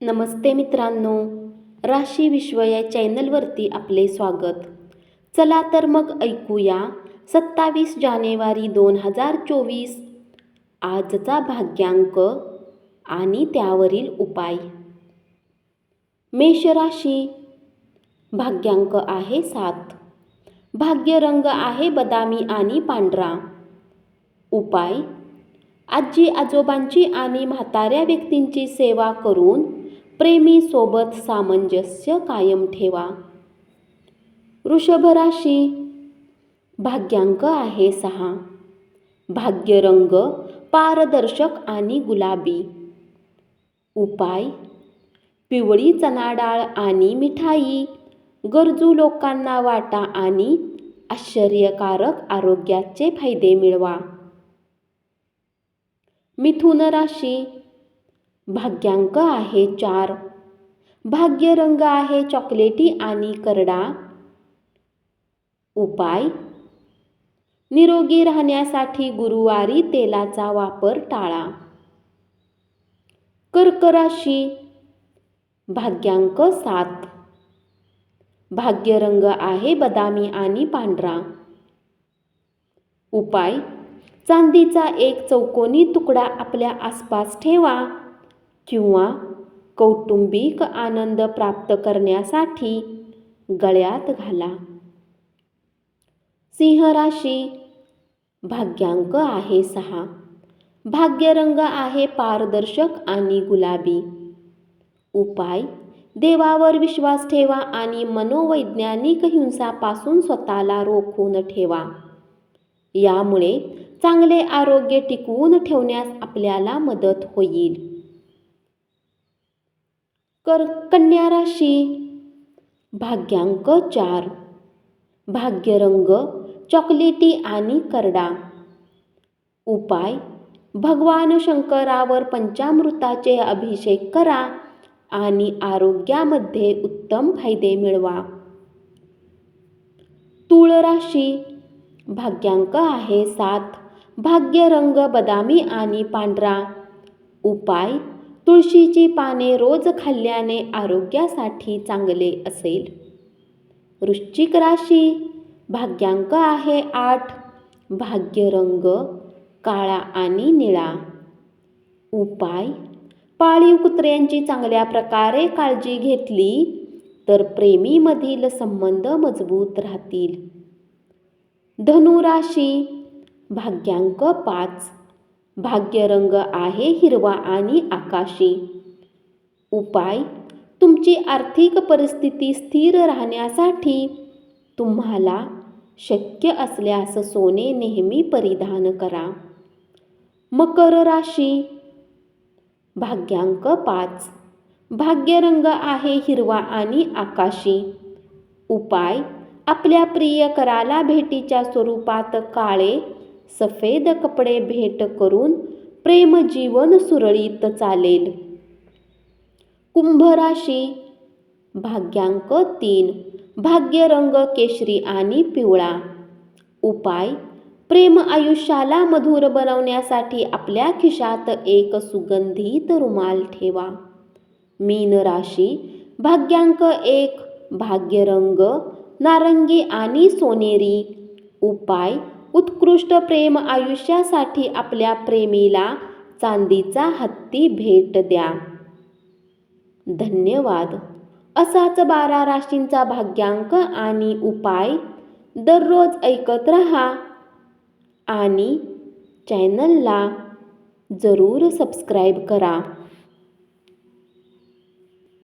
नमस्ते मित्रांनो. राशी विश्व या चॅनलवरती आपले स्वागत. चला तर मग ऐकूया सत्तावीस जानेवारी दोन हजार चोवीस आजचा भाग्यांक आणि त्यावरील उपाय. मेषराशी भाग्यांक आहे सात. भाग्यरंग आहे बदामी आणि पांढरा. उपाय. आजी आजोबांची आणि म्हाताऱ्या व्यक्तींची सेवा करून प्रेमीसोबत सामंजस्य कायम ठेवा. वृषभ राशी भाग्यांक आहे सहा. भाग्यरंग पारदर्शक आणि गुलाबी. उपाय पिवळी चणा डाळ आणि मिठाई गरजू लोकांना वाटा आणि आश्चर्यकारक आरोग्याचे फायदे मिळवा. मिथुन राशी भाग्यांक आहे चार. भाग्यरंग आहे चॉकलेटी आणि करडा. उपाय? निरोगी राहण्यासाठी गुरुवारी तेलाचा वापर टाळा. कर्कराशी. भाग्यांक सात. भाग्यरंग आहे बदामी आणि पांढरा. उपाय? चांदीचा एक चौकोनी तुकडा आपल्या आसपास ठेवा. किंवा कौटुंबिक आनंद प्राप्त करण्यासाठी गळ्यात घाला. सिंह राशी भाग्यांक आहे सहा. भाग्यरंग आहे पारदर्शक आणि गुलाबी. उपाय देवावर विश्वास ठेवा आणि मनोवैज्ञानिक हिंसापासून स्वतःला रोखून ठेवा. यामुळे चांगले आरोग्य टिकवून ठेवण्यास आपल्याला मदत होईल. कर कन्या राशी. भाग्यांक चार. भाग्यरंग चॉकलेटी आणि करडा. उपाय भगवान शंकरावर पंचामृताचे अभिषेक करा आणि आरोग्यामध्ये उत्तम फायदे मिळवा. तुळ राशी. भाग्यांक आहे सात. भाग्यरंग बदामी आणि पांढरा. उपाय तुळशीची पाने रोज खाल्ल्याने आरोग्यासाठी चांगले असेल. वृश्चिक राशी भाग्यांक आहे आठ भाग्यरंग काळा आणि निळा. उपाय पाळीव कुत्र्यांची चांगल्या प्रकारे काळजी घेतली तर प्रेमीमधील संबंध मजबूत राहतील. धनुराशी भाग्यांक पाच भाग्यरंग आहे हिरवा आणि आकाशी. उपाय तुमची आर्थिक परिस्थिती स्थिर राहण्यासाठी तुम्हाला शक्य असल्यास सोने नेहमी परिधान करा. मकर राशी भाग्यांक पाच. भाग्यरंग आहे हिरवा आणि आकाशी. उपाय आपल्या प्रियकराला भेटीच्या स्वरूपात काळे सफेद कपडे भेट करून प्रेमजीवन सुरळीत चालेल. कुंभ राशी भाग्यांक तीन भाग्यरंग केशरी आणि पिवळा. उपाय प्रेम आयुष्याला मधुर बनवण्यासाठी आपल्या खिशात एक सुगंधित रुमाल ठेवा. मीन राशी भाग्यांक एक भाग्यरंग नारंगी आणि सोनेरी. उपाय उत्कृष्ट प्रेम आयुष्यासाठी आपल्या प्रेमीला चांदीचा हत्ती भेट द्या. धन्यवाद. असाच बारा राशींचा भाग्यांक आणि उपाय दररोज ऐकत रहा आणि चॅनलला जरूर सबस्क्राईब करा.